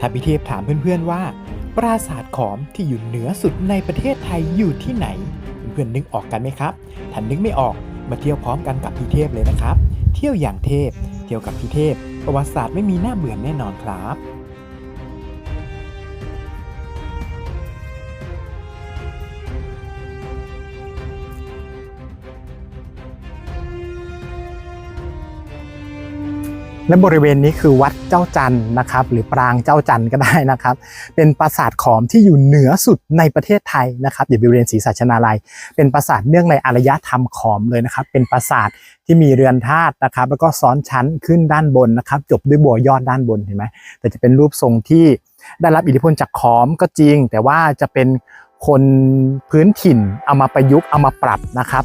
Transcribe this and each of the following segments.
ถ้าพี่เทพถามเพื่อนๆว่า ปราสาทขอมที่อยู่เหนือสุดในประเทศไทยอยู่ที่ไหน เพื่อนๆนึกออกกันไหมครับถ้านึกไม่ออกมาเที่ยวพร้อมกันกับพี่เทพเลยนะครับ เที่ยวอย่างเทพ เที่ยวกับพี่เทพ ประวัติศาสตร์ไม่มีหน้าเบื่อแน่นอนครับ และบริเวณนี้คือวัดเจ้าจันทร์นะครับ หรือปรางเจ้าจันทร์ก็ได้นะครับ เป็นปราสาทขอมที่อยู่เหนือสุดในประเทศไทยนะครับเดี๋ยวไปเรียนศรีสัชนาลัย เป็นปราสาทเนื่องในอารยธรรมขอมเลยนะครับ เป็นปราสาทที่มีเรือนธาตุนะครับ แล้วก็ซ้อนชั้นขึ้นด้านบนนะครับ จบด้วยบัวยอดด้านบนเห็นไหมแต่จะเป็นรูปทรงที่ได้รับอิทธิพลจากขอมก็จริง แต่ว่าจะเป็นคนพื้นถิ่นเอามาประยุกต์เอามาปรับนะครับ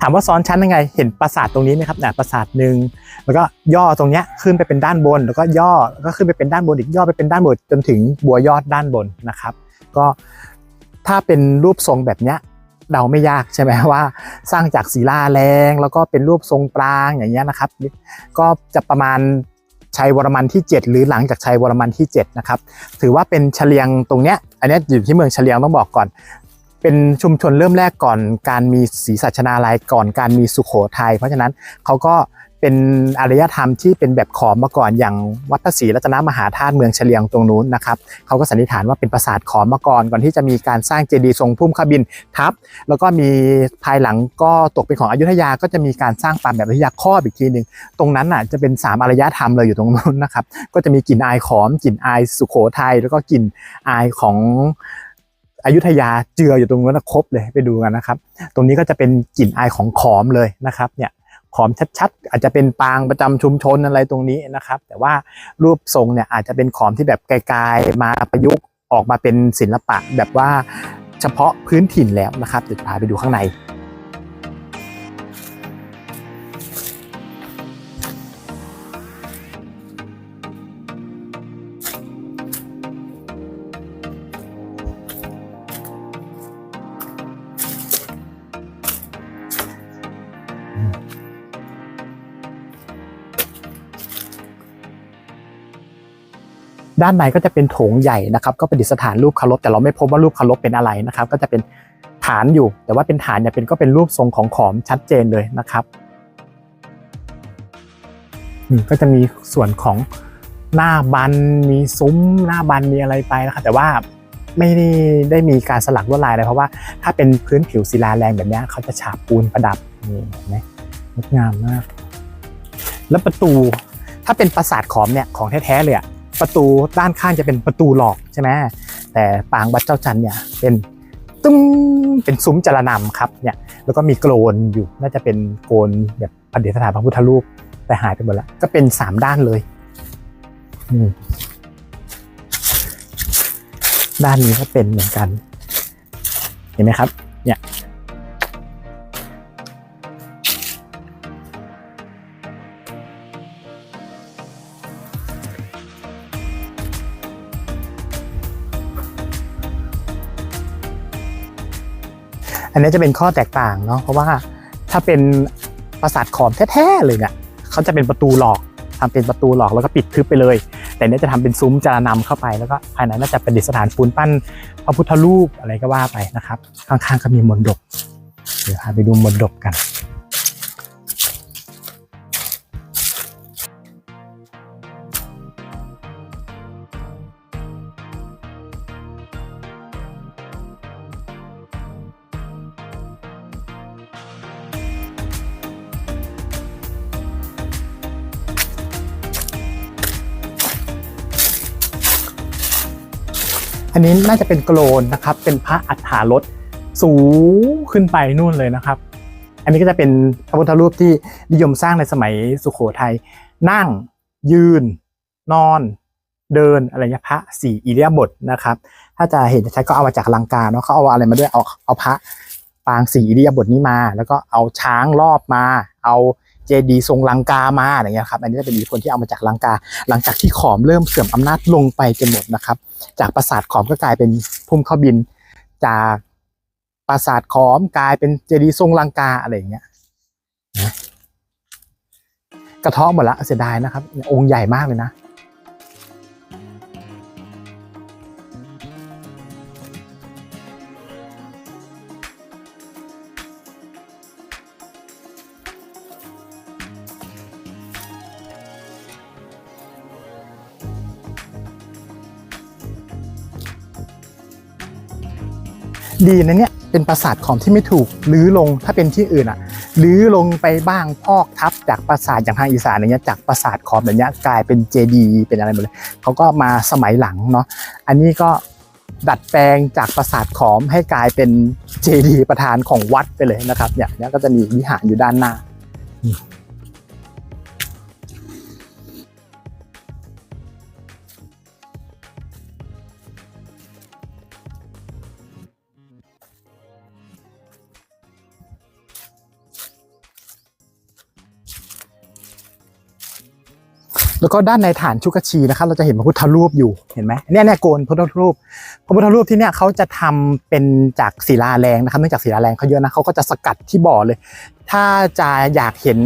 ถามว่าซ้อนชั้นยังไง เห็นปราสาทตรงนี้ไหมครับเนี่ยปราสาทหนึ่งแล้วก็ย่อตรงเนี้ยขึ้นไปเป็นด้านบน แล้วก็ย่อแล้วก็ขึ้นไปเป็นด้านบนอีกย่อไปเป็นด้านบนจนถึงบัวยอดด้านบนนะครับ ก็ถ้าเป็นรูปทรงแบบเนี้ยเดาไม่ยากใช่ไหมว่า สร้างจากศิลาแรง แล้วก็เป็นรูปทรงปรางอย่างเงี้ยนะครับ ก็จะประมาณชัยวรมันที่ 7 หรือหลังจากชัยวรมันที่7นะครับถือว่าเป็นเฉลียงตรงเนี้ยอันนี้อยู่ที่เมืองเฉลียงต้องบอกก่อน เป็นชุมชนเริ่มแรกก่อนการมีศรีสัชนาลัยก่อนการมีสุโขทัยเพราะฉะนั้นเขาก็เป็นอารยธรรมที่เป็นแบบขอมมาก่อนอย่างวัดพระศรีรัตนมหาธาตุเมืองเฉลียงตรงนู้นนะครับเขาก็สันนิษฐานว่าเป็นปราสาทขอมมาก่อนก่อนที่จะมีการสร้างเจดีย์ทรงพุ่มขบินทับ แล้วก็มีภายหลังก็ตกเป็นของอยุธยาก็จะมีการสร้างตามแบบอยุธยาครอบอีกทีหนึ่งตรงนั้นน่ะจะเป็นสามอารยธรรมเลยอยู่ตรงนู้นนะครับก็จะมีกลิ่นอายขอมกลิ่นอายสุโขทัยแล้วก็กลิ่นอายของ อยุธยาเจืออยู่ตรงนั้นครบเลยไปดูกันนะครับ ตรงนี้ก็จะเป็นกลิ่นอายของขอมเลยนะครับเนี่ยขอมชัดๆ อาจจะเป็นปางประจำชุมชนอะไรตรงนี้นะครับ แต่ว่ารูปทรงเนี่ยอาจจะเป็นขอมที่แบบไกลๆมาประยุกต์ออกมาเป็นศิลปะแบบว่าเฉพาะพื้นถิ่นแล้วนะครับเดี๋ยวพาไปดูข้างใน ด้านในก็จะเป็นโถงใหญ่นะครับ ก็ประดิษฐานรูปคารพแต่เราไม่พบว่ารูปคารพเป็นอะไรนะครับ ก็จะเป็นฐานอยู่ แต่ว่าเป็นฐานเนี่ยเป็นก็เป็นรูปทรงของขอมชัดเจนเลยนะครับก็จะมีส่วนของหน้าบันมีซุ้มหน้าบันมีอะไรไปนะครับแต่ว่าไม่ได้ได้มีการสลักลวดลายเลยเพราะว่าถ้าเป็นพื้นผิวศิลาแรงแบบนี้เขาจะฉาบปูนประดับนี่เห็นไหมงดงามมาก แล้วประตูถ้าเป็นปราสาทขอมเนี่ยของแท้ๆเลยอะ ประตูด้านข้างจะเป็นประตูหลอกใช่ไหมแต่ปางวัดเจ้าจันเนี่ยเป็นตุ้มเป็นซุ้มจารนำครับเนี่ยแล้วก็มีโกลนอยู่น่าจะเป็นโกลนแบบประดิษฐานพระพุทธรูปแต่หายไปหมดแล้วก็เป็นสามด้านเลยด้านนี้ก็เป็นเหมือนกัน เห็นไหมครับ เนี่ย อันนี้จะเป็นข้อแตกต่างเนาะเพราะว่าถ้าเป็นปราสาทขอมแท้ๆเลยเนี่ยเขาจะเป็นประตูหลอกทำเป็นประตูหลอกแล้วก็ปิดทึบไปเลย แต่เนี้จะทำเป็นซุ้มจารนำเข้าไปแล้วก็ภายในน่าจะเป็นดิษฐานปูนปั้นพระพุทธรูปอะไรก็ว่าไปนะครับ ข้างๆก็มีมนดบเดี๋ยวพาไปดูมนดบกัน อันนี้น่าจะเป็นโกลนนะครับ เป็นพระอัฏฐารถสูงขึ้นไปนู่นเลยนะครับ อันนี้ก็จะเป็นพระพุทธรูปที่นิยมสร้างในสมัยสุขโขทัยนั่ง ยืน นอน เดินอะไรเงี้ยพระสี่อิริยาบถนะครับ ถ้าจะเห็นชัดก็เอามาจากลังกาเนาะเขาเอาอะไรมาด้วยเอาเอาพระปางสี่อิริยาบถนี้มา แล้วก็เอาช้างรอบมา เอา เจดีทรงลังกามาอะไรเงี้ยครับอันนี้จะเป็นอิทธิพลที่เอามาจากลังกา หลังจากที่ขอมเริ่มเสื่อมอำนาจลงไปจนหมดนะครับ จากปราสาทขอมก็กลายเป็นพุ่มข้าบิน จากปราสาทขอมกลายเป็นเจดีทรงลังกาอะไรอย่างเงี้ยนะกระเทาะหมดละเสียดายนะครับ องค์ใหญ่มากเลยนะ ดีนะเนี่ยเป็นปราสาทขอมที่ไม่ถูกลื้อลงถ้าเป็นที่อื่นอะลื้อลงไปบ้างพอกทับจากปราสาทอย่างทางอีสานอย่างเงี้ยจากปราสาทขอมแบบเนี้ยกลายเป็นเจดีเป็นอะไรหมดเลยเขาก็มาสมัยหลังเนาะอันนี้ก็ดัดแปลงจากปราสาทขอมให้กลายเป็นเจดีประธานของวัดไปเลยนะครับเนี่ยก็จะมีวิหารอยู่ด้านหน้า แล้วก็ด้านในฐานชุกชีนะครับ เราจะเห็นพระพุทธรูปอยู่เห็นไหมเนี่ยเนี่ยโกนพระพุทธรูปพระพุทธรูปที่เนี่ยเขาจะทำเป็นจากศิลาแรงนะครับเนื่องจากศิลาแรงเขาเยอะนะเขาก็จะสกัดที่บ่อเลย ถ้าจะอยากเห็น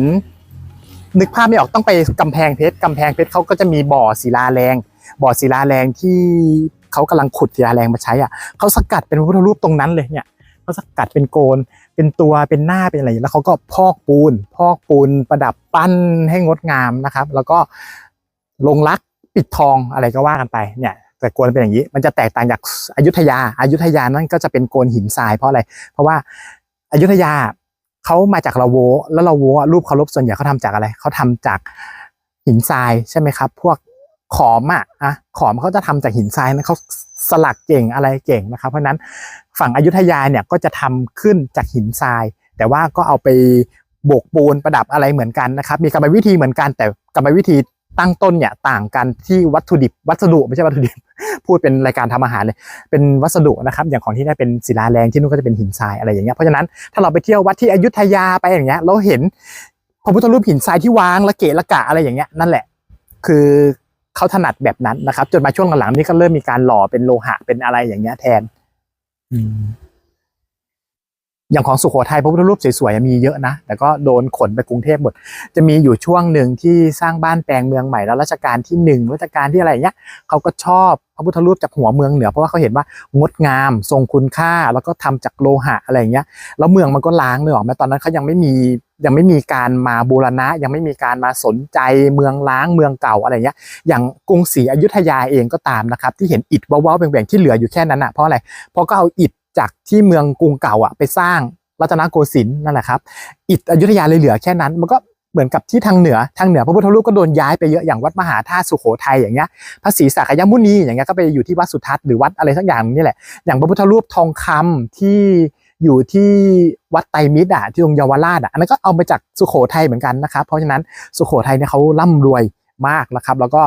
นึกภาพไม่ออกต้องไปกำแพงเพชรกำแพงเพชรเขาก็จะมีบ่อศิลาแรง บ่อศิลาแรงที่เขากำลังขุดศิลาแรงมาใช้อะเขาสกัดเป็นพระพุทธรูปตรงนั้นเลยเนี่ยเขาสกัดเป็นโกน เป็นตัวเป็นหน้าเป็นอะไรแล้วเขาก็พอกปูน พอกปูนประดับปั้นให้งดงามนะครับ แล้วก็ลงรักปิดทองอะไรก็ว่ากันไปเนี่ยแต่โกนเป็นอย่างนี้ มันจะแตกต่างจากอยุธยาอายุธยานั่นก็จะเป็นโกนหินทรายเพราะอะไร เพราะว่าอายุธยาเขามาจากลาโว แล้วลาโวรูปเคารพส่วนใหญ่เขาทำจากอะไรเขาทำจากหินทรายใช่ไหมครับ พวกขอมอะอะขอมเขาจะทำจากหินทรายนะเขา สลักเก่งอะไรเก่งนะครับ เพราะนั้นฝั่งอยุธยาเนี่ยก็จะทำขึ้นจากหินทราย แต่ว่าก็เอาไปโบกปูนประดับอะไรเหมือนกันนะครับ มีกรรมวิธีเหมือนกันแต่กรรมวิธีตั้งต้นเนี่ยต่างกันที่วัตถุดิบ วัสดุไม่ใช่วัตถุดิบ พูดเป็นรายการทำอาหารเลยเป็นวัสดุนะครับ อย่างของที่ได้เป็นศิลาแรงที่นู่นก็จะเป็นหินทรายอะไรอย่างเงี้ยเพราะฉะนั้นถ้าเราไปเที่ยววัดที่อยุธยาไปอย่างเงี้ยเราเห็นพระพุทธรูปหินทรายที่วางละเกะละกะอะไรอย่างเงี้ยนั่นแหละ คือ เขาถนัดแบบนั้นนะครับ จนมาช่วงหลังๆนี้ก็เริ่มมีการหล่อเป็นโลหะเป็นอะไรอย่างเงี้ยแทน อืม อย่างของสุโขทัยพระพุทธรูปสวยๆมีเยอะนะ แต่ก็โดนขนไปกรุงเทพหมด จะมีอยู่ช่วงหนึ่งที่สร้างบ้านแปลงเมืองใหม่แล้วรัชกาลที่หนึ่งรัชกาลที่อะไรเงี้ยเขาก็ชอบพระพุทธรูปจากหัวเมืองเหนือเพราะว่าเขาเห็นว่างดงาม ทรงคุณค่าแล้วก็ทำจากโลหะอะไรเงี้ยแล้วเมืองมันก็ล้างเนื้ออกไหมตอนนั้นเขายังไม่มียังไม่มีการมาบูรณะ ยังไม่มีการมาสนใจเมืองล้างเมืองเก่าอะไรเงี้ยอย่างกรุงศรีอยุธยาเองก็ตามนะครับที่เห็นอิฐว้าวๆแบ่งๆที่เหลืออยู่แค่นั้นอะเพราะอะไรเพราะก็เอาอิฐ จากที่เมืองกรุงเก่าอะไปสร้างรัตนโกสินทร์นั่นแหละครับ อิฐอยุธยาเลยเหลือแค่นั้น มันก็เหมือนกับที่ทางเหนือทางเหนือพระพุทธรูปก็โดนย้ายไปเยอะอย่างวัดมหาธาตุสุโขทัยอย่างเงี้ยพระศรีสักยมุนีอย่างเงี้ยก็ไปอยู่ที่วัดสุทัศน์หรือวัดอะไรสักอย่างนี่แหละอย่างพระพุทธรูปทองคำที่อยู่ที่วัดไตรมิตรอะที่ตรงเยาวราชอะอันนั้นก็เอามาจากสุโขทัยเหมือนกันนะครับ เพราะฉะนั้นสุโขทัยเนี่ยเขาร่ำรวยมากนะครับ แล้วก็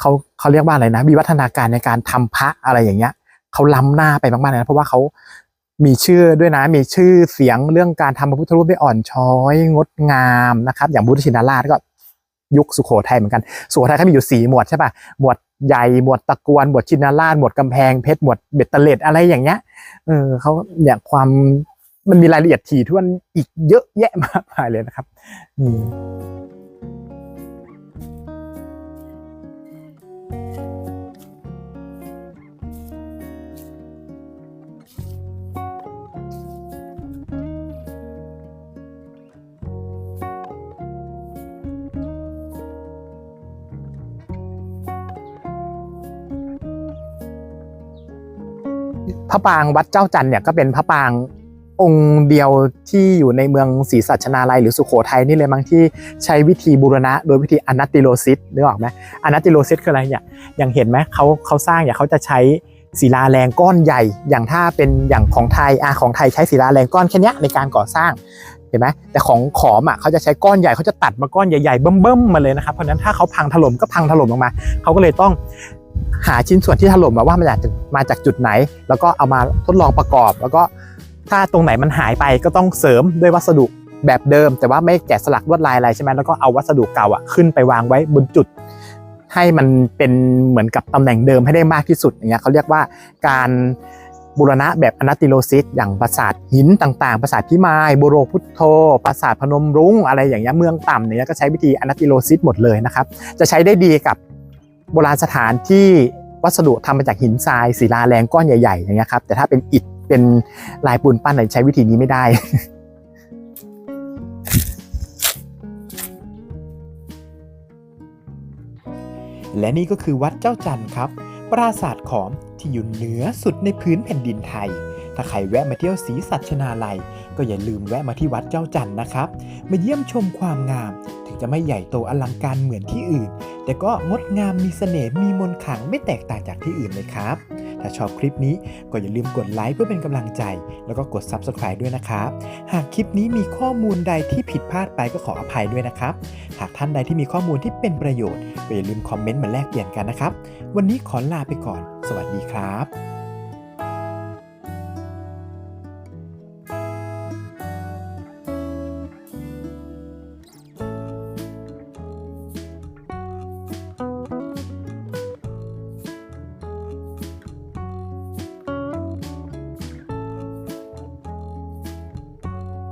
เขาเขาเรียกว่าอะไรนะวิวัฒนาการในการทำพระอะไรอย่างเงี้ย เขาล้ำหน้าไปมากๆเลยนะเพราะว่าเขามีชื่อด้วยนะ มีชื่อเสียงเรื่องการทำพระพุทธรูปได้อ่อนช้อย งดงามนะครับ อย่างพุทธชินราชก็ยุคสุโขทัยเหมือนกัน สุโขทัยเขามีอยู่สี่หมวดใช่ปะหมวดใหญ่ หมวดตะกวน หมวดชินราช หมวดกำแพงเพชร หมวดเบ็ดเตล็ดอะไรอย่างเงี้ย เออเขาเนี่ยความมันมีรายละเอียดถี่ถ้วนอีกเยอะแยะมากมายเลยนะครับ อืม พระปรางวัดเจ้าจันทร์เนี่ยก็เป็นพระปรางองค์เดียวที่อยู่ในเมืองศรีสัชนาลัยหรือสุโขทัยนี่เลยมั้งที่ใช้วิธีบูรณะ โดยวิธีอนัตติโลซิสนึกออกไหมอนัตติโลซิสคืออะไรอย่างอย่างเห็นไหมเขาเขาสร้างอย่างเขาจะใช้ศิลาแรงก้อนใหญ่ อย่างถ้าเป็นอย่างของไทยอะของไทยใช้ศิลาแรงก้อนแค่นี้ในการก่อสร้างเห็นไหมแต่ของขอมอะเขาจะใช้ก้อนใหญ่เขาจะตัดมาก้อนใหญ่ๆเบิ่มๆมาเลยนะครับเพราะฉะนั้นถ้าเขาพังถล่มก็พังถล่มลงมาเขาก็เลยต้อง หาชิ้นส่วนที่ถล่มมาว่ามาจากมาจากจุดไหน แล้วก็เอามาทดลองประกอบ แล้วก็ถ้าตรงไหนมันหายไปก็ต้องเสริมด้วยวัสดุแบบเดิม แต่ว่าไม่แกะสลักลวดลายอะไรใช่ไหมแล้วก็เอาวัสดุเก่าอะขึ้นไปวางไว้บนจุด ให้มันเป็นเหมือนกับตำแหน่งเดิมให้ได้มากที่สุดอย่างเงี้ยเขาเรียกว่าการบูรณะแบบอนัตติโลซิสอย่างปราสาทหินต่างๆ ปราสาทพิมายโบโรพุทโธปราสาทพนมรุ้งอะไรอย่างเงี้ยเมืองต่ำเนี่ยก็ใช้วิธีอนัตติโลซิสหมดเลยนะครับ จะใช้ได้ดีกับ โบราณสถานที่วัสดุทำมาจากหินทรายศิลาแรงก้อนใหญ่ๆอย่างเงี้ยครับแต่ถ้าเป็นอิฐเป็นลายปูนปั้นเนี่ยใช้วิธีนี้ไม่ได้ และนี่ก็คือวัดเจ้าจันทร์ครับ ปราสาทขอมที่อยู่เหนือสุดในพื้นแผ่นดินไทย ถ้าใครแวะมาเที่ยวศรีสัชนาลัย ก็อย่าลืมแวะมาที่วัดเจ้าจันทร์นะครับ มาเยี่ยมชมความงาม ถึงจะไม่ใหญ่โตอลังการเหมือนที่อื่น แต่ก็งดงามมีเสน่ห์มีมนต์ขลังไม่แตกต่างจากที่อื่นเลยครับ ถ้าชอบคลิปนี้ก็อย่าลืมกดไลค์เพื่อเป็นกำลังใจ แล้วก็กด Subscribe ด้วยนะครับ หากคลิปนี้มีข้อมูลใดที่ผิดพลาดไปก็ขออภัยด้วยนะครับ หากท่านใดที่มีข้อมูลที่เป็นประโยชน์ก็อย่าลืมคอมเมนต์มาแลกเปลี่ยนกันนะครับ วันนี้ขอลาไปก่อน สวัสดีครับ